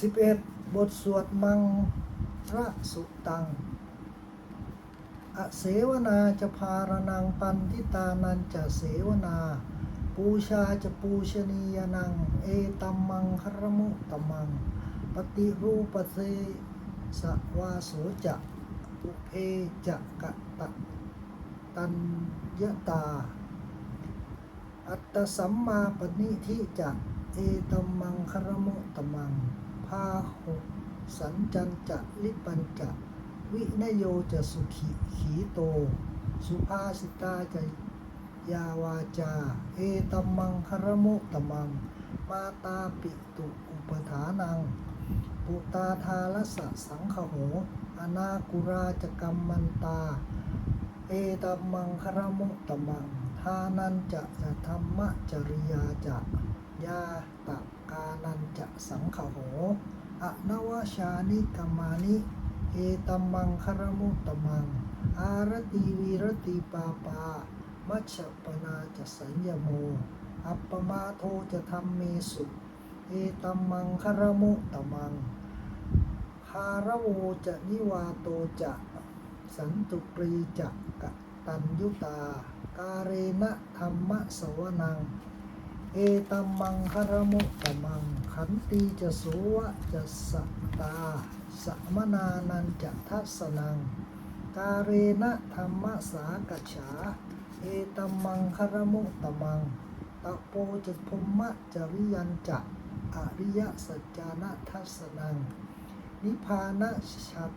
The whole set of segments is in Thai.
สิบเอ็ดบทสวดมังระสุตัง อเสวนาจะพารนังปันทิตานันจะเสวนา ปูชาจะปูชนียนัง เอตัมมังครมุตมัง ปฏิรูปเสสวาโสจะอุเพจะกะตะตัญญตา อัตสัมมาปณิทิจะเอตัมมังครมุตมัง พาหุสันจันจะลิปัญจะวินโยจะสุขีขีโต สุภาสิตาจะยาวาจา เอตัมมังครมุตมัง มาตาปิตุอุปถานัง ปุตาทาลสะสังขโห อนากุราจกรรมมันตา เอตัมมังครมุตมัง ทานันจะจะธรรมจริยาจะยาตะานันจะสังขโหอนวชานิกรรมานิเอตัมมังครมุตมัง อารติวีรติปาปา มัชปนาจะสัญญโม อัปปมาโทจะทำเมสุ เอตัมมังครมุตมังคารโวจะนิวาโตจะสันตุปรีจะกตัญยุตา การเรนะธรรมสวนัง เอตัมมังคารมุตตมัง ขันตีจะสุวะจะสัตตาสัมนานันจะทัสนัง การเรนะธรรมสากฉา เอตัมมังคารมุตตมังตะโปจะพมมะจริยันจะอริยสัจจานะทัสนัง นิพพานะชัด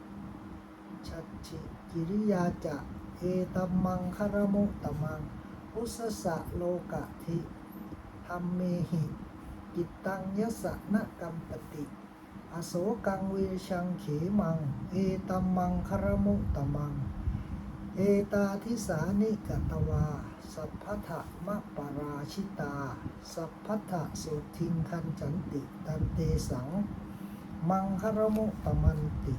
ชัดชิกิริยาจะ เอตัมมังคารมุตตมัง อุสสะโลกะทิ ธรรมเมหิจิตตังยสะนะกัมปติ อโศกังเวชังเขมัง เอตัมมังคารมุตมัง เอตาทิสานิกตวา สัพพะทะมะปราชิตา สัพพะทะสุทิงคันจันติตันเตสัง มังคารมุตมันติ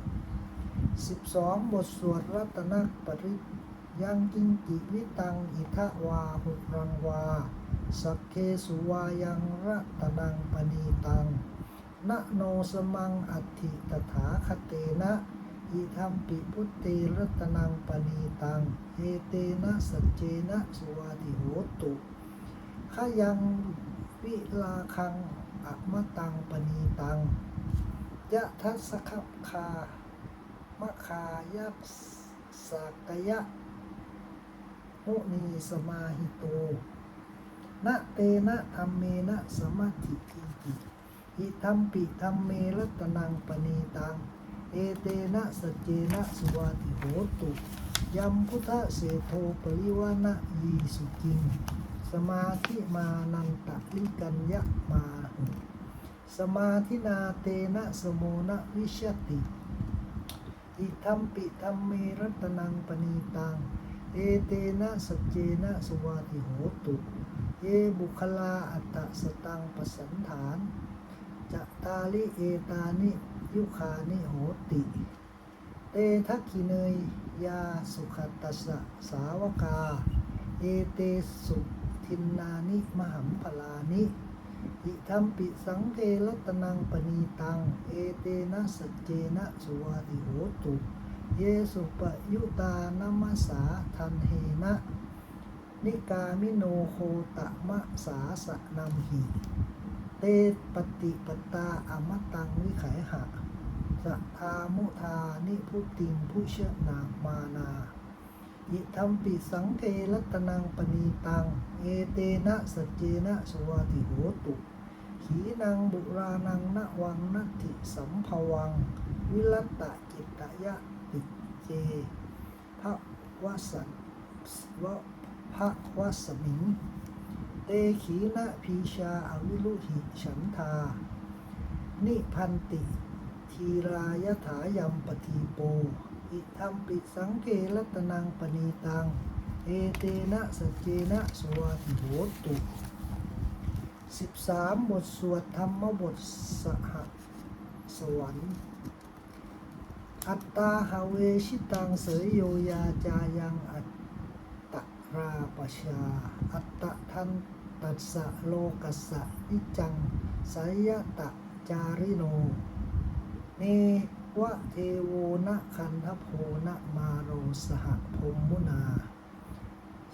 12 บทสวดรัตนปริยังกิงกิวิตัง อิทะวาหุรังวา สักเคสุวายังรัตนังปณีตังนะโนสมังอัติตถาคเตนะอิธรรมปิพุตเตรัตนังปณีตังเอเตนะสัจเจนะสุวาติโหตุขยังวิลาคังอัมตังปณีตังยะทัสขับคามะคายักสากยะมุนีสมาหิโต นะเตนะธรรมเมนะสมาธิทิติอิทัมปิธรรมเมรัตนังปณีตัง เอเตนะสเจนะสุวาติโหตุยัมพุทธเสโทปริวานะยีสุกิง สมาธิมานันตะลิกัญญะมาหุสมาธินาเตนะสโมนะวิชติ อิทัมปิธรรมเมรัตนังปณีตัง เอเตนะสเจนะสุวาติโหตุ เยบุคลาอัตตสตังปสันฐาน จะตาลิเอตานิ ยุคานิโหติ เตทักขิเนยยาสุขตัสสะสาวกา เอเตสุทินนานิ มหัมพลานิอิทัมปิสังเทรัตนังปณีตัง เอเตนะสเจนะสุวาติโหตุ เยสุปยุตานามัสสาทันเหนะ นิกามิโนโคตะมะสาสะนัมหิ เตปฏิปตาอมตังวิไขหะสัทามุทานิพุติงผู้เชนามานาอิทัมปิสังเทรัตนังปณีตัง เอเตนะสัจเจนะสวาติโหตุ ขีนังบุรานังนวังนัตถิสัมภวัง วิรัตตะจิตตยะติเจพระวสันวะ พระวสมิง เตขีนะพีชาอวิลุหิฉันทา นิพันติ ทีรายถายัมปทีโป อิทัมปิสังเกรัตนังปณีตัง เอเตนะสเจนะสวาติโหตุ13บทสวดธรรมบทสหสวรรค์อัตตาหาเวชิตังเสยโยยาจายังอัต ราปชา อัตตะทันตัสสะโลกัสสะนิจังสายตะจาริโน เนวะเทโวนะคันทโพนะมาโรสหพมมุนา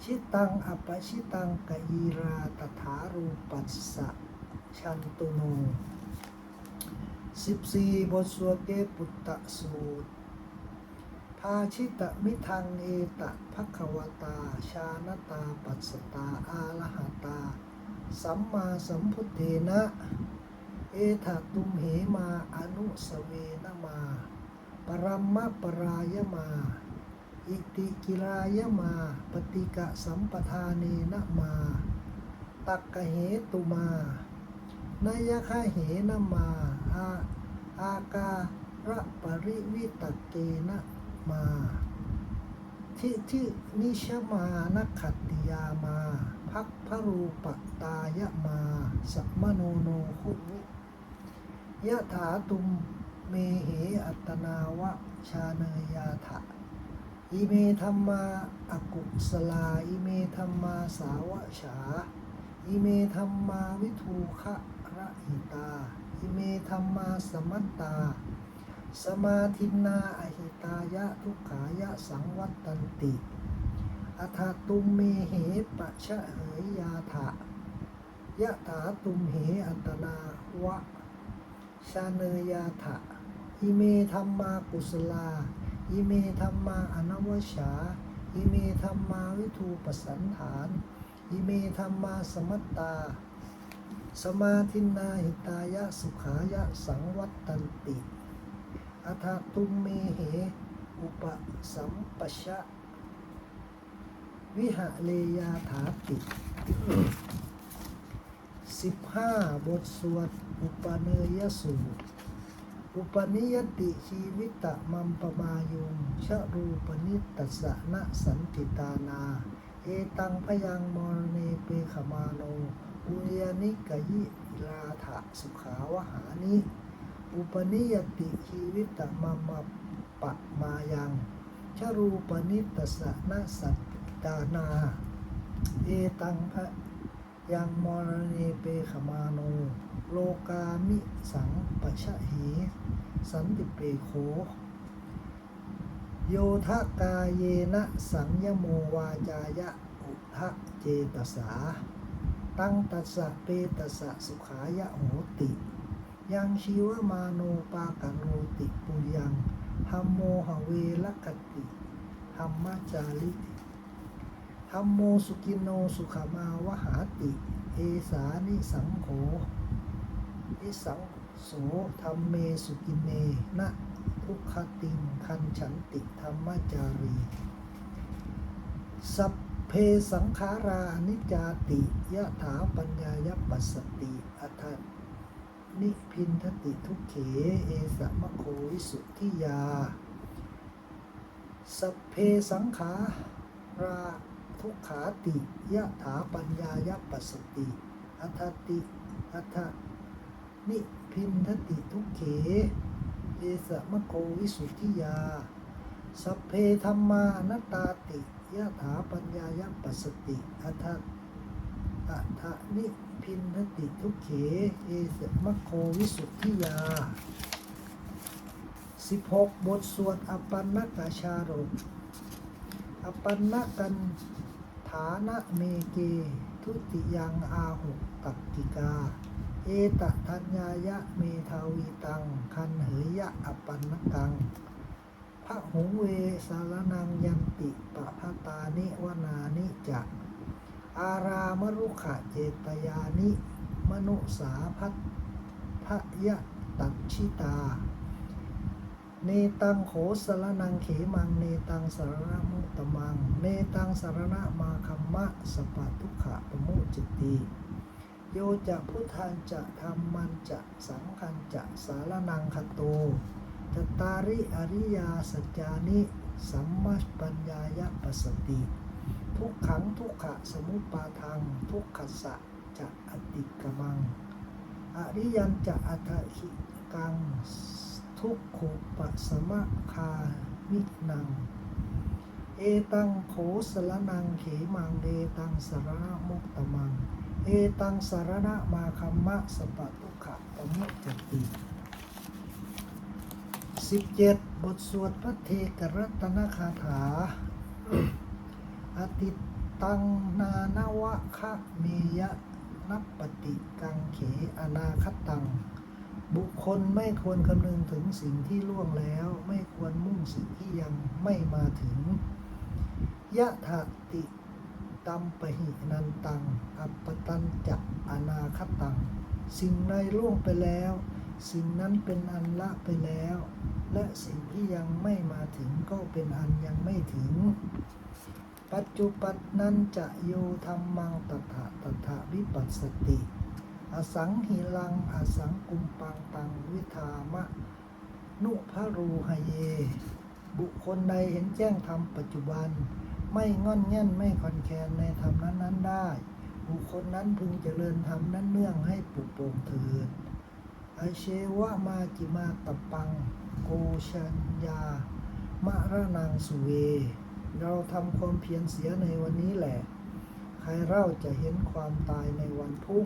ชิตังอัปชิตังกอีราตถารูปัสสะชันตุโนสิบสี่บทสวดเกปุตตะสูตร ภาชิตะมิทังเอตะภควตา ชานตา ปัสตา อาลหตา สัมมาสัมพุทเทนะ เอถตุมเหมา อนุสเวนมา ปรัมมะปรายมา อิติกิรายมา ปฏิกะสัมปทานเนนะมา ตักกะเหตุมานายคะเหนมา อาอาการะปริวิตเกนะ มาทิทินิชมานักขัตติยามาพักพรูปตายะมา สัมโนโนคุวิยะถาตุมเมเหอัตนาวะชาเนยาถะอิเมธรรมาอากุสลา อิเมธรรมาสาวะฉา อิเมธรรมาวิทูคะระหิตา อิเมธรรมาสมัตตา สมาธินาอหิตายะทุกขายะสังวัตตันติอัฏฐตุมเมเหปะชะเหยยาถะยะถาตุมเหอัตนาวะชาเนยาถะอิเมธรรมากุสลาอิเมธรรมาอนวชาอิเมธรรมาวิทูปสันฐานอิเมธรรมาสมัตตา สมาธินาหิตายะสุขายะสังวัตตันติ อัฏฐตุมเมเห อุปสัมปชะ วิหะเลยาถาติสิบห้าบทสวด อุปเนยสูตร อุปนิยติชีวิตะมัมปมายุงชะรูปนิตตสะนะสันติตานา เอตังพยังมรเนเปขมาโน อุยานิกยิราถะสุขาวหานิ อุปนิยติชีวิตะมัมมปะมายังชรูปนิตสนะสัตตานา เอตังพะยังมรณีเปขมาโน โลกามิสังปะชะเหสันติเปโค โยทะกาเยนะสังยโมวาจายะอุทะเจตสา ตั้งตัสสะเปตัสสะสุขายะโหติ ยังชีวมาโนปากโรติปุยังธัมโมหเวลกติธรรมจาริติธัมโมสุกินโนสุขมาวหาติ เอสานิสังโฆอิสังโสธรรมเมสุกินเนนะทุกขติงคันฉันติธรรมจารี สัพเพสังขารานิจจาติยะถาปัญญายปัสสติอัฏฐ นิพินทติทุกเข เอสะมะโควิสุทธิยา สัพเพสังขาราทุกขาติยะถาปัญญายปัสสติ อัฏฐติอัฏฐนิพินทติทุกเข เอสะมะโกวิสุทธิยา สัพเพธรรมานัตตาติยะถาปัญญายปัสสติ อัฏฐ อัฏฐนิพินทติทุกเข เอสมโกวิสุทธิยา 16 บทสวดอปันนกาชาโรอปันนกันฐานะเมเก ทุติยังอาหุตักกิกา เอตทัญญายะเมทาวีตัง คันเหยยะอปันนกังพระหงเวสารนังยันติปะพตานิวนานิจัก อารามรุขะเจตยานิ มนุสาพัทพยะตัชิตา เนตังโขสรนังเขมัง เนตังสารณมุตมัง เนตังสารณมาคัมมะสปะทุขะปโมุจิตติโยจะพุทธันจะธรรมันจะสังคันจะสารนังคโตจตาริอริยาสัจจานิ สัมมัชปัญญายะปัสสติ ทุกขังทุกขะสมุปปาทัง ทุกขสะจะอติกมัง อริยันจะอัตถิกัง ทุกขุปสมะคามินัง เอตังโขสรนังเขมังเอตังสารณมุตตมัง เอตังสารณมาคัมมะสปะทุกขะปมุจจติ17บทสวดพระเทกรัตนคาถา อติตังนานวะคะเมยะนัปปติกังเขอนาคตัง บุคคลไม่ควรคำนึงถึงสิ่งที่ล่วงแล้ว ไม่ควรมุ่งสิ่งที่ยังไม่มาถึง ยะถาติตัมปหินันตัง อัปตันจะอนาคตัง สิ่งใดล่วงไปแล้ว สิ่งนั้นเป็นอันละไปแล้ว และสิ่งที่ยังไม่มาถึงก็เป็นอันยังไม่ถึง ปัจจุปันนันจะโยธรรมังตถาตถาวิปัสสติ อสังหิลัง อสังกุมปังตังวิธามะ นุภารูหเย บุคคลใดเห็นแจ้งธรรมปัจจุบัน ไม่งอนแง่นไม่คอนแคนในธรรมนั้นๆได้ บุคคลนั้นพึงเจริญธรรมนั้นเนื่องให้ปลุกโปร่งเถิดอเชวะมาจิมาตปัง โกชัญญามะระนังสุเว เราทำความเพียรเสียในวันนี้แหละ ใครเล่าจะเห็นความตายในวันพุ่ง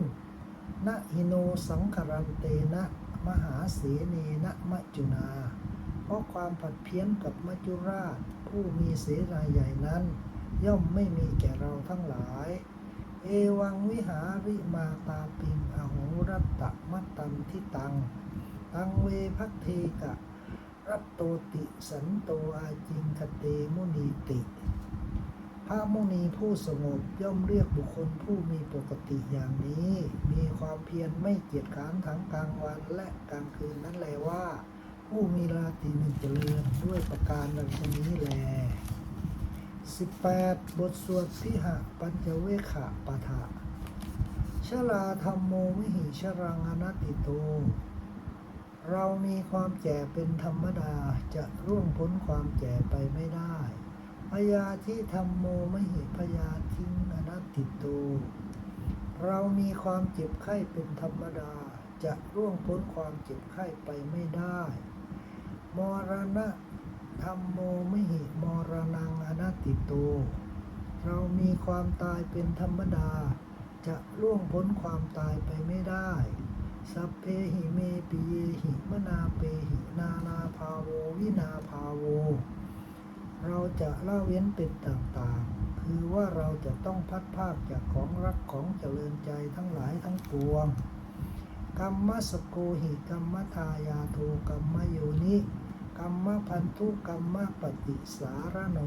นะหิโนสังคารันเตนะมหาเสเนนะมัจจุนา เพราะความผัดเพี้ยนกับมัจจุราช ผู้มีเสนาใหญ่นั้น ย่อมไม่มีแก่เราทั้งหลาย เอวังวิหาริมาตาปิงอโหรัตตมัตตันทิตัง ตังเวพักเทกะ รัตโตติสันโตอาจิงคเตมุนีติ พระมุนีผู้สงบย่อมเรียกบุคคลผู้มีปกติอย่างนี้ มีความเพียรไม่เกียจขานทั้งกลางวันและกลางคืนนั่นแหละว่า ผู้มีราตรีหนึ่งเจริญด้วยประการดังนี้แล18บทสวดพิหะปัญจเวขะปะทะชลาธรรมโมวิหิชรังอนัตติโต เรามีความแก่เป็นธรรมดาจะร่วงพ้นความแก่ไปไม่ได้พยาที่ธรรมโมมหิพยาทิ้งอนัตติโตเรามีความเจ็บไข้เป็นธรรมดาจะร่วงพ้นความเจ็บไข้ไปไม่ได้ มรณะธรรมโมมหิมรณังอนัตติโต เรามีความตายเป็นธรรมดา จะล่วงพ้นความตายไปไม่ได้ สัพเพหิเมปิเยหิมนาเปหินานาภาโววินาภาโว เราจะละเว้นเป็นต่างๆ คือว่าเราจะต้องพัดภาคจากของรักของเจริญใจทั้งหลายทั้งปวงกรรมสโกหิกรรมทายาโทกรรมโยนิกรรมพันธุกรรมปฏิสารโน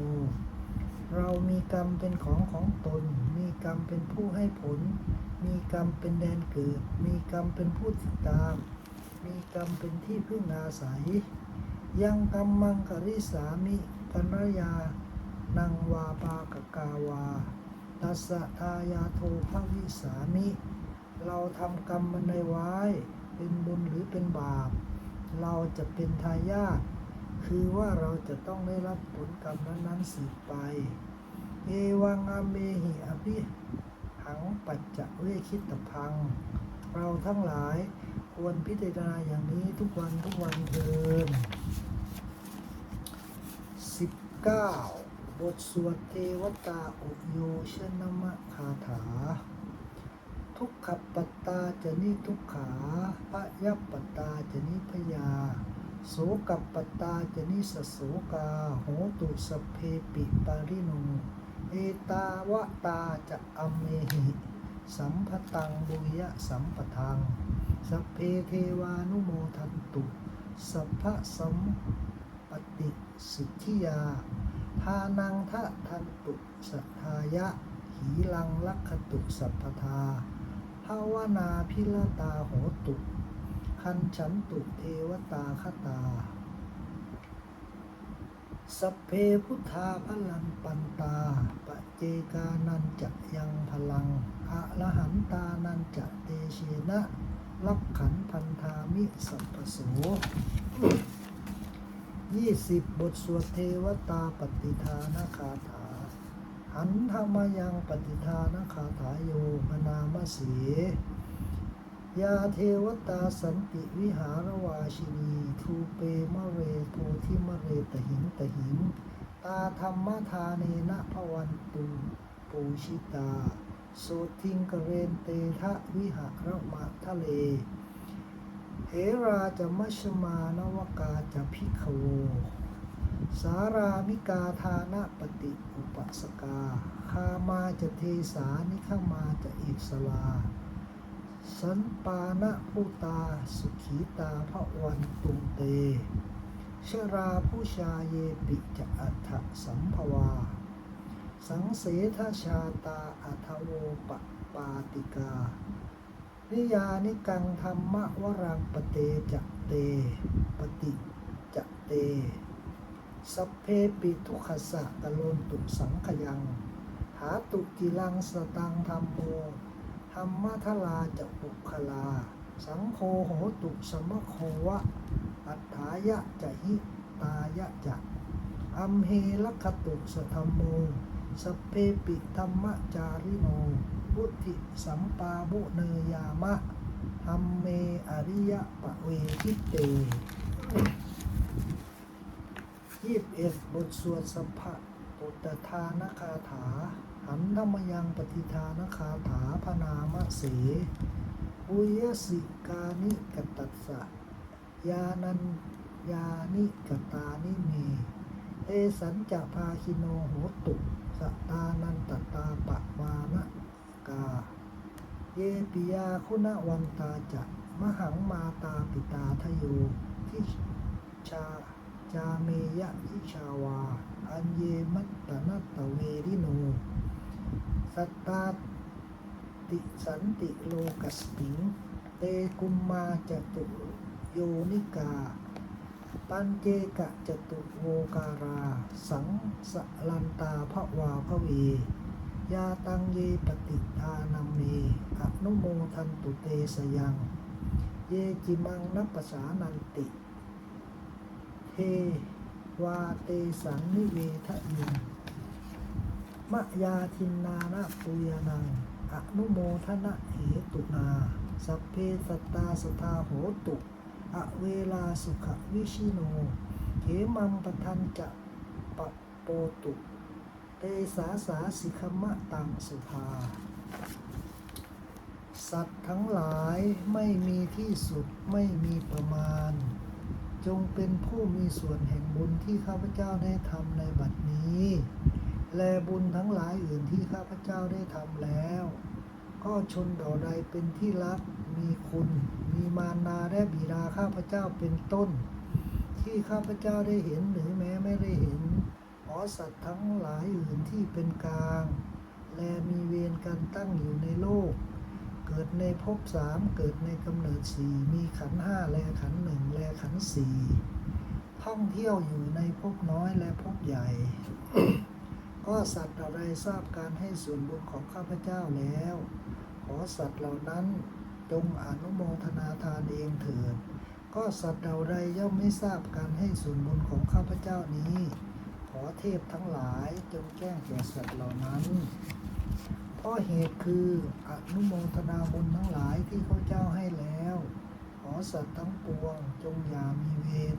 เรามีกรรมเป็นของของตน มีกรรมเป็นผู้ให้ผล มีกรรมเป็นแดนเกิด มีกรรมเป็นผู้ติดตาม มีกรรมเป็นที่พึ่งอาศัย ยังกรรมมังกริสามิกัญรยา นังวาปากกาวาตัสะทายาโทภวิสามิ เราทำกรรมมันในไว้ เป็นบุญหรือเป็นบาป เราจะเป็นทายาท คือว่าเราจะต้องได้รับผลกรรมนั้นๆสืบไป เอวังอาเมหิอภิหังปัจจะเวคิตพัง เราทั้งหลายควรพิจารณาอย่างนี้ทุกวันทุกวันเทิน19 บทสวดเทวตาอุโยชนมะคาถา ทุกขปัตตาจะนิทุกขาพะยัปปัตตาจะนิพยา โสกัปปตาจะนิสโสกา โหตุสเพปิปาริโนเอตาวะตาจะอเมหิ สัมพตังบุยะสัมปทัง สัพเพเทวานุโมทันตุ สัพพะสัมปติสิทธิยา ทานังทะทันตุสัทธายะ หีลังลักขตุสัพพทาภาวนาพิลตาโหตุ คันฉันตุเทวตาคตา สัพเพพุทธาพลังปันตาปะเจกานันจะยังพลังอะละหันตานันจะเตเชนะลักขันพันธามิสัพพโสยี่สิบบทสวดเทวตาปฏิทานคาถา หันธรรมยังปฏิทานคาถาโยมนามสี ยาเทวตาสันติวิหารวาชินี ทูเปมะเรโพธิมะเรตหินตหินตาธรรมทาเนนะพวันตุปูชิตาโสทิงกเรนเตทะวิหารมะทะเลเหราจะมัชมานวกาจะพิกขโว สารามิกาทานะปฏิอุปสกาคามาจะเทสานิขมาจะอิสลา สันปานะผู้ตา สุขีตาพระวันตุงเต ชราผู้ชาเยปิจะอัฏฐสัมภวา สังเสทชาตาอัทโวปปาติกา นิยานิกังธรรมวรังปเตจะเต ปฏิจะเต สัพเพปิทุขสสะกะโลนตุสังขยัง หาตุกิลังสตังธรรมโม ธรรมทลาจะปุคลา สังโฆโหตุสมโควะ อัฏฐายะจะหิตายะจะอัมเฮลคตุสธรรมโม สเพปิธรรมจาริโนพุทธิสัมปาบุเนยามะธัมเมอริยะปะเวทิเตยี่สิบเอ็ดบทสวดสัพพะปุตตทานคาถา หันธรรมยังปฏิทานคาถาพนามเสอุยสิกานิกตัสสะยานันยานิกตานิเมเตสัญจะภาคิโนโหตุ สตานันตตาปะวานกา เยปิยาคุณวันตาจะ มหังมาตาปิตาทโยทิชาจาเมยะทิชาวา อันเยมัตตนัตตเวริโน สัตตาติสันติโลกัสติง เตกุมมาจตุโยนิกา ปัญเจกะจตุโวการา สังสลันตาภวาภเวยาตังเยปฏิทานัมเมอนุโมทันตุเตสยัง เยจิมังนัปสานันติ เทวาเตสังนิเวทะยุง มะยาทินนานะปุยนังอนุโมทนะเหตุนา สัพเพสตตาสทาโหตุ อเวลาสุขวิชิโนเขมังปทันจะปะโปตุ เตสาสาสิขมะตังสุภา สัตว์ทั้งหลายไม่มีที่สุดไม่มีประมาณ จงเป็นผู้มีส่วนแห่งบุญที่ข้าพเจ้าได้ทำในบัดนี้ และบุญทั้งหลายอื่นที่ข้าพเจ้าได้ทำแล้ว ก็ชนเหล่าใดเป็นที่รัก มีคุณ มีมารดาและบิดาข้าพเจ้าเป็นต้น ที่ข้าพเจ้าได้เห็นหรือแม้ไม่ได้เห็นขอสัตว์ทั้งหลายอื่นที่เป็นกลาง และมีเวรกันตั้งอยู่ในโลก เกิดในภพสามเกิดในกำเนิดสี่มีขันห้าและขันหนึ่งและขันสี่ท่องเที่ยวอยู่ในภพน้อยและภพใหญ่ ก็สัตว์อะไรทราบการให้ส่วนบุญของข้าพเจ้าแล้ว ขอสัตว์เหล่านั้นจงอนุโมทนาทานเองเถิด ก็สัตว์เหล่าใดย่อมไม่ทราบการให้ส่วนบุญของข้าพเจ้านี้ ขอเทพทั้งหลายจงแจ้งแก่สัตว์เหล่านั้นเพราะเหตุคืออนุโมทนาบุญทั้งหลายที่ข้าพเจ้าให้แล้ว ขอสัตว์ทั้งปวงจงอย่ามีเวร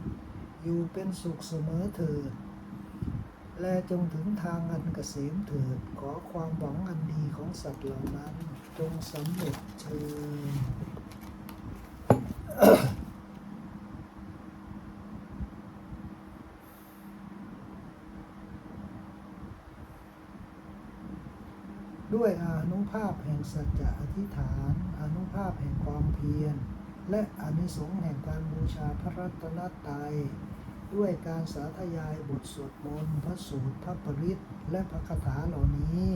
อยู่เป็นสุขเสมอเถิด และจงถึงทางอันเกษมเถิด ขอความหวังอันดีของสัตว์เหล่านั้น จงสำเร็จเชิญด้วยอนุภาพแห่งสัจจะอธิษฐาน อนุภาพแห่งความเพียร และอนิสงส์แห่งการบูชาพระรัตนตรัย ด้วยการสาธยายบทสวดมนต์พระสูตรพระปริตและพระคาถาเหล่านี้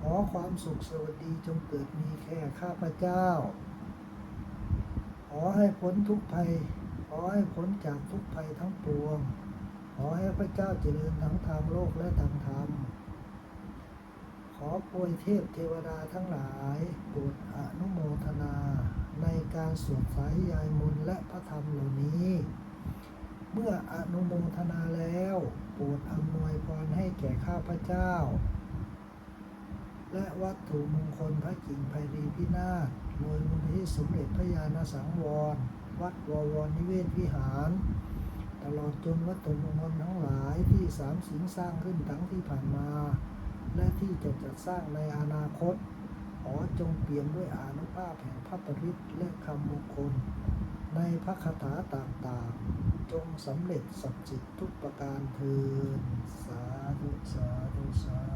ขอความสุขสวัสดีจงเกิดมีแค่ข้าพเจ้า ขอให้พ้นทุกภัย ขอให้พ้นจากทุกภัยทั้งปวง ขอให้พระเจ้าเจริญทั้งทางโลกและทางธรรม ขอปรยเทพเทวดาทั้งหลายโปรดอนุโมทนาในการสวดสายยายมนและพระธรรมเหล่านี้ เมื่ออนุโมทนาแล้ว โปรดอำนวยพรให้แก่ข้าพเจ้า และวัตถุมงคลพระกิ่งไพรีพินาศโดยมูลที่สมเด็จพระญาณสังวร วัดวรวรนิเวศวิหาร ตลอดจนวัตถุมงคลทั้งหลายที่สามสิงสร้างขึ้นทั้งที่ผ่านมา และที่จะจัดสร้างในอนาคต ขอจงเปี่ยมด้วยอานุภาพแห่งพระปริตและคำมงคล ในพระคาถาต่างๆ จงสำเร็จสัจจิตทุกประการเทินสาธุสาธุสาธุ